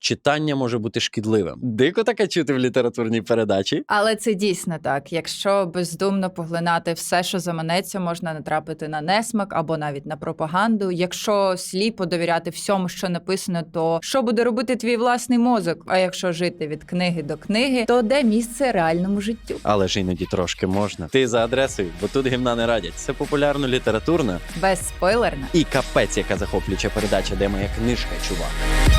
читання може бути шкідливим. Дико таке чути в літературній передачі. Але це дійсно так. Якщо бездумно поглинати все, що заманеться, можна натрапити на несмак або навіть на пропаганду. Якщо сліпо довіряти всьому, що написано, то що буде робити твій власний мозок? А якщо жити від книги до книги, то де місце реальному життю? Але ж іноді трошки можна. Ти за адресою, бо тут гімна не радять. Це популярно літературна Безспойлерна. і капець, яка захоплююча передача, де моя книжка, чувак.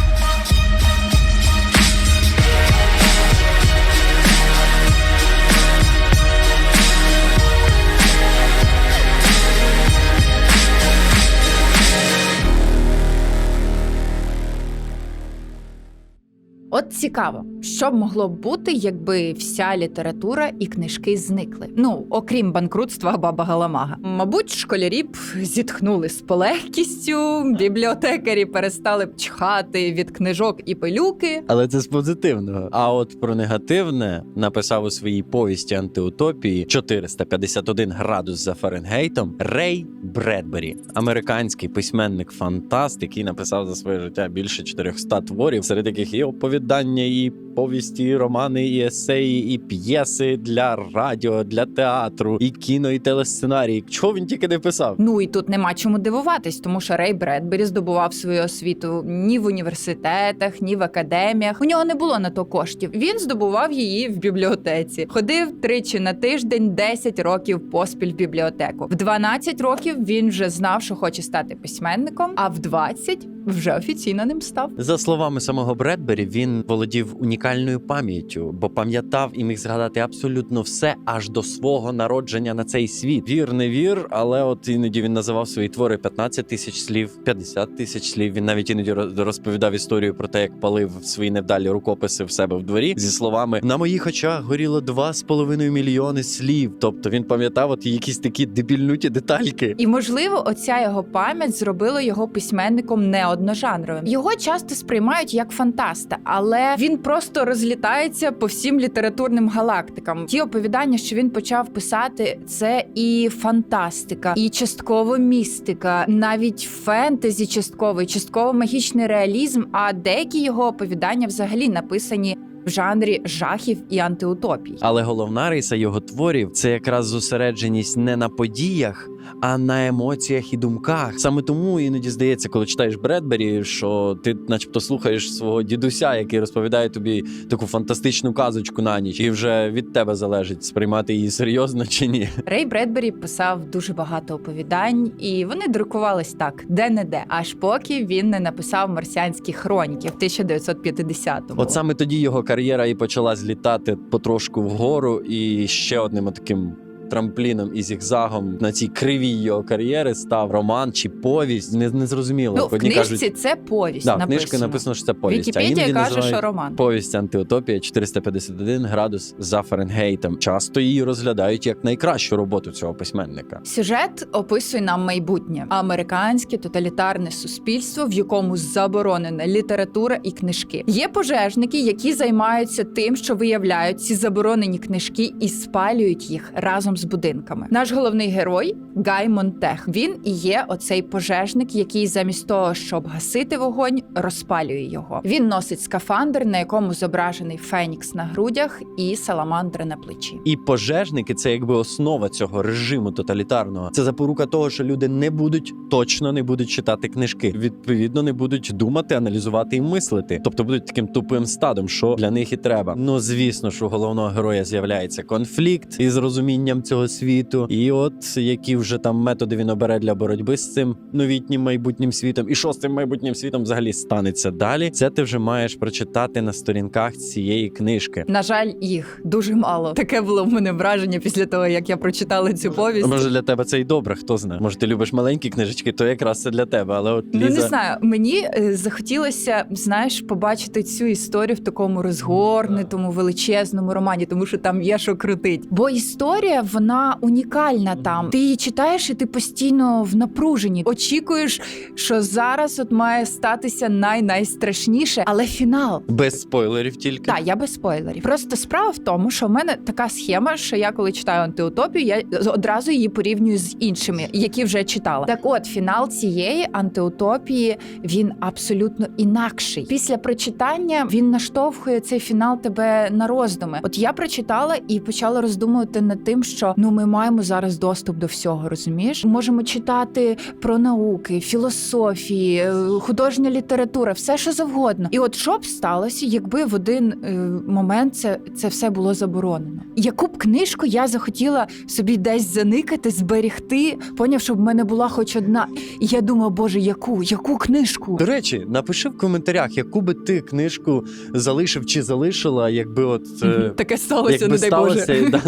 От цікаво, що б могло б бути, якби вся література і книжки зникли. Ну, окрім банкрутства баба Галамага. Мабуть, школярі б зітхнули з полегкістю, бібліотекарі перестали б чхати від книжок і пилюки. Але це з позитивного. А от про негативне написав у своїй повісті антиутопії 451 градус за Фаренгейтом Рей Бредбері, американський письменник фантаст, який написав за своє життя більше 400 творів, серед яких і оповідання, і повісті, романи, і есеї, і п'єси для радіо, для театру, і кіно, і телесценарії. Чого він тільки не писав? Ну і тут нема чому дивуватись, тому що Рей Бредбері здобував свою освіту ні в університетах, ні в академіях. У нього не було на то коштів. Він здобував її в бібліотеці. Ходив тричі на тиждень, 10 років поспіль в бібліотеку. В 12 років він вже знав, що хоче стати письменником, а в 20 вже офіційно ним став. За словами самого Бредбері, він володів унікальною пам'яттю, бо пам'ятав і міг згадати абсолютно все аж до свого народження на цей світ. Вір, не вір, але от іноді він називав свої твори 15 тисяч слів, 50 тисяч слів. Він навіть іноді роз- розповідав історію про те, як палив свої невдалі рукописи в себе в дворі зі словами на моїх очах горіло 2,5 мільйони слів. Тобто він пам'ятав от якісь такі дебільнуті детальки. І можливо, оця його пам'ять зробила його письменником неодножанровим. Його часто сприймають як фантаста, але він просто розлітається по всім літературним галактикам. Ті оповідання, що він почав писати, це і фантастика, і частково містика, навіть фентезі частково, і частково магічний реалізм. А деякі його оповідання взагалі написані в жанрі жахів і антиутопій. Але головна риса його творів це якраз зосередженість не на подіях, а на емоціях і думках. Саме тому іноді здається, коли читаєш Бредбері, що ти, начебто, слухаєш свого дідуся, який розповідає тобі таку фантастичну казочку на ніч, і вже від тебе залежить сприймати її серйозно чи ні. Рей Бредбері писав дуже багато оповідань, і вони друкувались так, де не де, аж поки він не написав марсіанські хроніки в 1950-му. От саме тоді його кар'єра і почала злітати потрошку вгору, і ще одним таким. Трампліном і зігзагом на цій кривій його кар'єри став роман чи повість. Не, не зрозуміло. ну, в Одні книжці кажуть, це повість да, написано. книжці написано, що це повість. а Вікіпедія іноді каже, що роман. Повість антиутопія 451 градус за Фаренгейтом. Часто її розглядають як найкращу роботу цього письменника. Сюжет описує нам майбутнє американське тоталітарне суспільство, в якому заборонена література і книжки. Є пожежники, які займаються тим, що виявляють ці заборонені книжки і спалюють їх разом з будинками. Наш головний герой Гай Монтех. Він і є оцей пожежник, який замість того, щоб гасити вогонь, розпалює його. Він носить скафандр, на якому зображений фенікс на грудях і саламандра на плечі. І пожежники це якби основа цього режиму тоталітарного. Це запорука того, що люди не будуть точно не будуть читати книжки. Відповідно, не будуть думати, аналізувати і мислити. Тобто будуть таким тупим стадом, що для них і треба. Ну звісно, що у головного героя з'являється конфлікт із розумінням цього світу, і от які вже там методи він обере для боротьби з цим новітнім майбутнім світом, і що з цим майбутнім світом взагалі станеться далі. Це ти вже маєш прочитати на сторінках цієї книжки. На жаль, їх дуже мало. Таке було в мене враження після того, як я прочитала цю повість. Може для тебе це і добре, хто знає. Може, ти любиш маленькі книжечки, то якраз це для тебе. Але от Ну не знаю, мені е, захотілося, знаєш, побачити цю історію в такому розгорнутому величезному романі, тому що там є що крутить. Бо історія вона унікальна там. Ти її читаєш, і ти постійно в напруженні. Очікуєш, що зараз от має статися най-найстрашніше, але фінал. Без спойлерів тільки. Так, я без спойлерів. Просто справа в тому, що в мене така схема, що я коли читаю антиутопію, я одразу її порівнюю з іншими, які вже читала. Так, от фінал цієї антиутопії він абсолютно інакший. Після прочитання він наштовхує цей фінал тебе на роздуми. От я прочитала і почала роздумувати над тим, що ну ми маємо зараз доступ до всього. Розумієш, можемо читати про науки, філософії, е, художня література, все що завгодно. І от що б сталося, якби в один е, момент це, це все було заборонено? Яку б книжку я захотіла собі десь заникати, зберегти, поняв, щоб в мене була хоч одна. І я думаю, боже, яку, яку книжку? До речі, напиши в коментарях, яку би ти книжку залишив чи залишила, якби от. е, Таке сталося, Якби не дай Боже. сталося, да,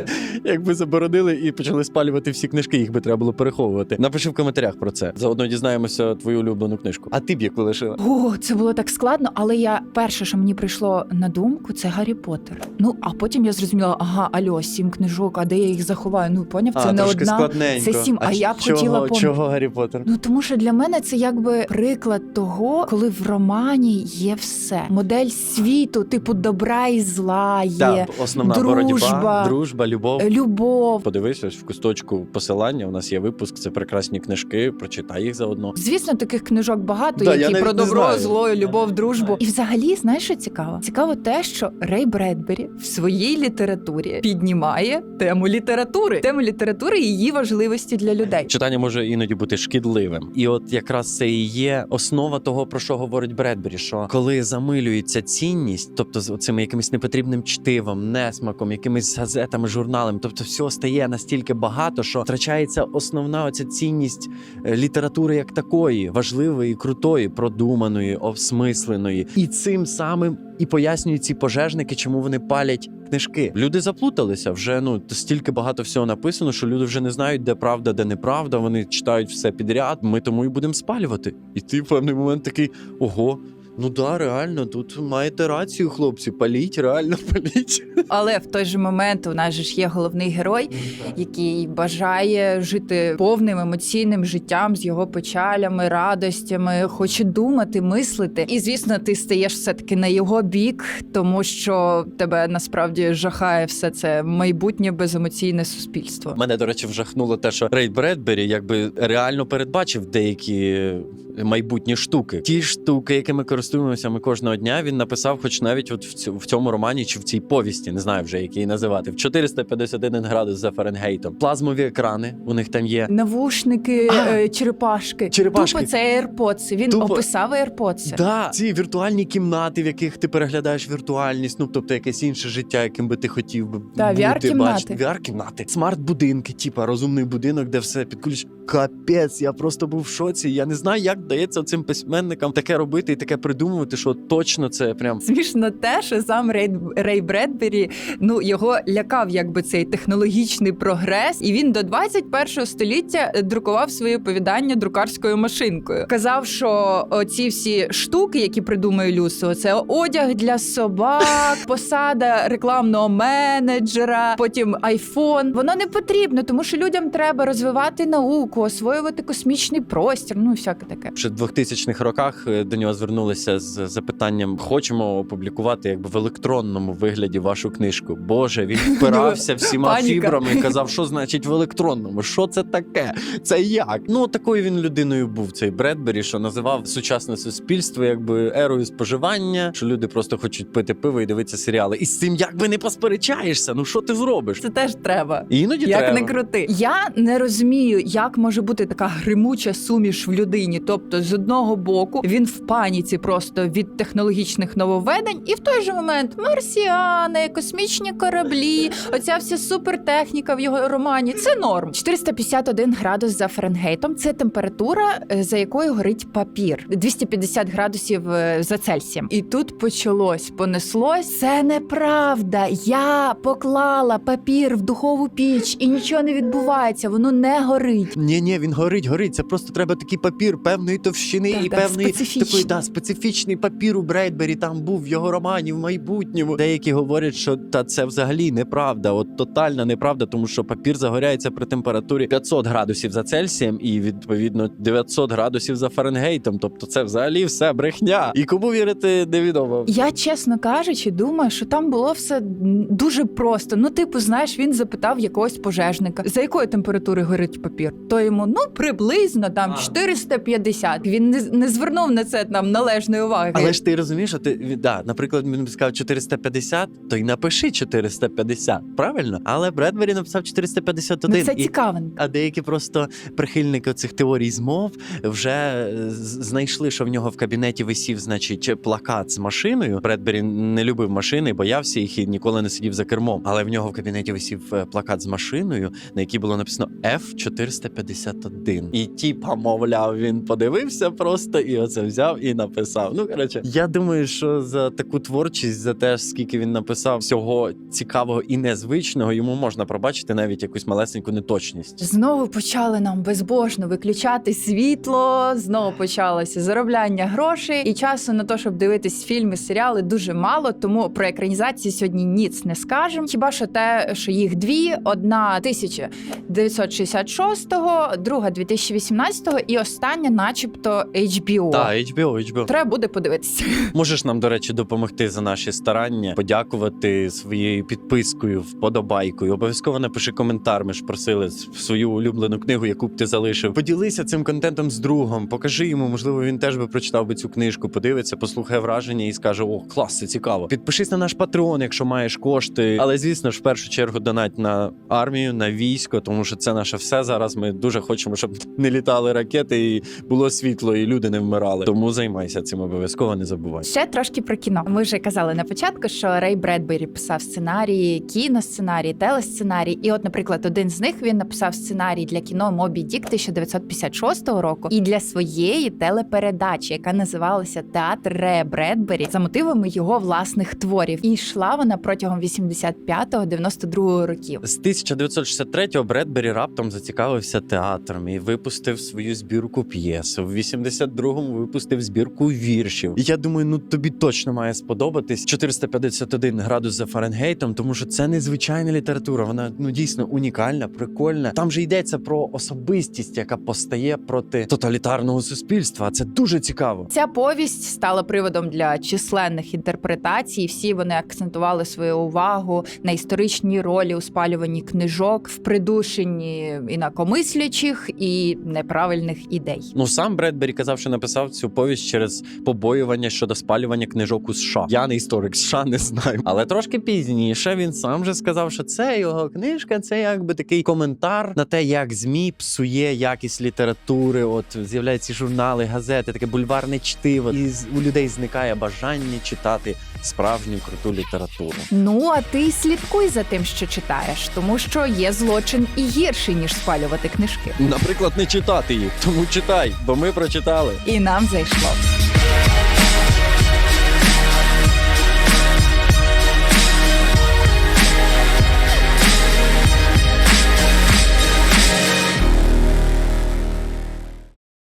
якби заборонили і почали спалювати всі книжки, їх би треба було переховувати. Напиши в коментарях про це. Заодно дізнаємося твою улюблену книжку. А ти б яку лишила? О, це було так складно, але я перше, що мені прийшло на думку, це Гаррі Поттер. Ну а потім я зрозуміла, ага, альо, сім книжок, а де я їх заховаю? Ну поняв, це а, не одна. складненько. це сім, а я б чого, хотіла пом- Чого Гаррі Поттер? Ну тому що для мене це якби приклад того, коли в романі є все. Модель світу, типу добра і зла є, Так, основна дружба. боротьба, дружба, любов. Любов. Подивись ось в кусточку посилання. У нас є випуск. Це прекрасні книжки. Прочитай їх заодно. Звісно, таких книжок багато, Да, які про добро, знаю. зло, любов, дружбу. І взагалі, знаєш, що цікаво? Цікаво те, що Рей Бредбері в своїй літературі піднімає тему літератури, тему літератури і її важливості для людей. Читання може іноді бути шкідливим, і от якраз це і є основа того, про що говорить Бредбері. Що коли замилюється цінність, тобто з цими якимось непотрібним чтивом, несмаком, якимись газетами, журналами, тобто всього стає настільки багато, що втрачається основна оця цінність е, літератури як такої, важливої, крутої, продуманої, осмисленої, і цим самим і пояснюють ці пожежники, чому вони палять книжки. Люди заплуталися вже. Ну стільки багато всього написано, що люди вже не знають, де правда, де неправда. Вони читають все підряд. Ми тому і будемо спалювати. І ти в певний момент такий ого. Ну да, реально, тут маєте рацію, хлопці. Паліть, реально паліть. Але в той же момент у нас же ж є головний герой, який бажає жити повним емоційним життям з його печалями, радостями, хоче думати, мислити. І звісно, ти стаєш все таки на його бік, тому що тебе насправді жахає все це майбутнє беземоційне суспільство. Мене, до речі, вжахнуло те, що Рейд Бредбері якби реально передбачив деякі майбутні штуки. Ті штуки, якими користуємося ми кожного дня, він написав, хоч навіть от в цю- в цьому романі чи в цій повісті, не знаю вже, як її називати, в 451 градус за Фаренгейтом. Плазмові екрани у них там є. Навушники, А! е, черепашки. Черепашки. Тупо це AirPods. Він Тупо- описав AirPods. Да, ці віртуальні кімнати, в яких ти переглядаєш віртуальність, ну тобто якесь інше життя, яким би ти хотів би Да, бути, VR-кімнати. бачити. VR-кімнати. Смарт-будинки, типа розумний будинок, де все під ключ. Капець, я просто був в шоці. Я не знаю, як вдається цим письменникам таке робити і таке придумувати, що точно це прям. Смішно те, що сам Рей, Рей Бредбері ну його лякав, якби цей технологічний прогрес, і він до 21 століття друкував свої оповідання друкарською машинкою. Казав, що ці всі штуки, які придумує Люсо, це одяг для собак, посада рекламного менеджера, потім айфон. Воно не потрібно, тому що людям треба розвивати науку, освоювати космічний простір. Ну всяке таке. Ще в 2000-х роках е, до нього звернулися з запитанням: хочемо опублікувати якби в електронному вигляді вашу книжку. Боже, він впирався всіма фібрами і казав, що значить в електронному? Що це таке? Це як? Ну такою він людиною був цей Бредбері, що називав сучасне суспільство якби ерою споживання, що люди просто хочуть пити пиво і дивитися серіали. І з цим якби не посперечаєшся. Ну що ти зробиш? Це теж треба. І Іноді Як треба. не крути, я не розумію, як може бути така гримуча суміш в людині. Тобто, з одного боку, він в паніці просто від технологічних нововведень, і в той же момент марсіани, космічні кораблі, оця вся супертехніка в його романі. Це норм. 451 градус за Фаренгейтом. Це температура, е, за якою горить папір. 250 градусів е, за Цельсієм. І тут почалось, понеслось. Це неправда. Я поклала папір в духову піч, і нічого не відбувається. Воно не горить. Ні, ні, він горить, горить. Це просто треба такий папір певної певної товщини да, і да, певної специфічний. да, специфічний папір у Брейдбері там був в його романі в майбутньому. Деякі говорять, що та це взагалі неправда, от тотальна неправда, тому що папір загоряється при температурі 500 градусів за Цельсієм і відповідно 900 градусів за Фаренгейтом. Тобто, це взагалі все брехня. І кому вірити невідомо. Я чесно кажучи, думаю, що там було все дуже просто. Ну, типу, знаєш, він запитав якогось пожежника, за якою температури горить папір. То йому ну приблизно там 450 50. Він не, не звернув на це нам належної уваги. Але ж ти розумієш, що ти да, наприклад, він б сказав 450, то й напиши 450, правильно? Але Бредбері написав 451. Ну, це і, цікаво. А деякі просто прихильники цих теорій змов вже е, знайшли, що в нього в кабінеті висів, значить, плакат з машиною. Бредбері не любив машини, боявся їх і ніколи не сидів за кермом. Але в нього в кабінеті висів е, плакат з машиною, на якій було написано F451. І ті, мовляв, він подивився просто і оце взяв і написав. Ну коротше, я думаю, що за таку творчість, за те, скільки він написав всього цікавого і незвичного, йому можна пробачити навіть якусь малесеньку неточність. Знову почали нам безбожно виключати світло. Знову почалося заробляння грошей, і часу на те, щоб дивитись фільми, серіали, дуже мало. Тому про екранізації сьогодні ніц не скажемо. Хіба що те, що їх дві: одна 1966-го, друга 2018-го і остання, начебто, HBO. Так, HBO, HBO. Треба буде подивитися. Можеш нам, до речі, допомогти за наші старання, подякувати своєю підпискою, вподобайкою. Обов'язково напиши коментар. Ми ж просили свою улюблену книгу, яку б ти залишив. Поділися цим контентом з другом. Покажи йому, можливо, він теж би прочитав би цю книжку, подивиться, послухає враження і скаже: О, клас, це цікаво. Підпишись на наш патреон, якщо маєш кошти. Але звісно ж, в першу чергу донать на армію, на військо, тому що це наше все зараз. Ми дуже хочемо, щоб не літали ракети і було світло, і люди не вмирали. Тому займайся цим обов'язково, не забувай. Ще трошки про кіно. Ми вже казали на початку, що Рей Бредбері писав сценарії, кіносценарії, телесценарії. І, от, наприклад, один з них він написав сценарій для кіно Мобі Дік 1956 року і для своєї телепередачі, яка називалася Театр Рея Бредбері за мотивами його власних творів. І йшла вона протягом 85-92 років. З 1963-го Бредбері раптом зацікавився театром і випустив свою збірку п'єс. В 82-му випустив збірку віршів. І я думаю, ну тобі точно має сподобатись 451 градус за Фаренгейтом, тому що це незвичайна література. Вона ну дійсно унікальна, прикольна. Там же йдеться про особистість, яка постає проти тоталітарного суспільства. Це дуже цікаво. Ця повість стала приводом для численних інтерпретацій. Всі вони акцентували свою увагу на історичній ролі у спалюванні книжок, в придушенні інакомислячих і неправильних ідей. Ну сам Бредбері казав, що написав цю повість через побоювання щодо спалювання книжок у США. Я не історик США, не знаю. Але трошки пізніше він сам же сказав, що це його книжка, це якби такий коментар на те, як змі псує якість літератури. От з'являються журнали, газети, таке бульварне чтиво, і у людей зникає бажання читати справжню круту літературу. Ну а ти слідкуй за тим, що читаєш, тому що є злочин і гірший ніж спалювати книжки. Наприклад, не читати їх, тому читай, бо ми прочитали. І нам зайшло.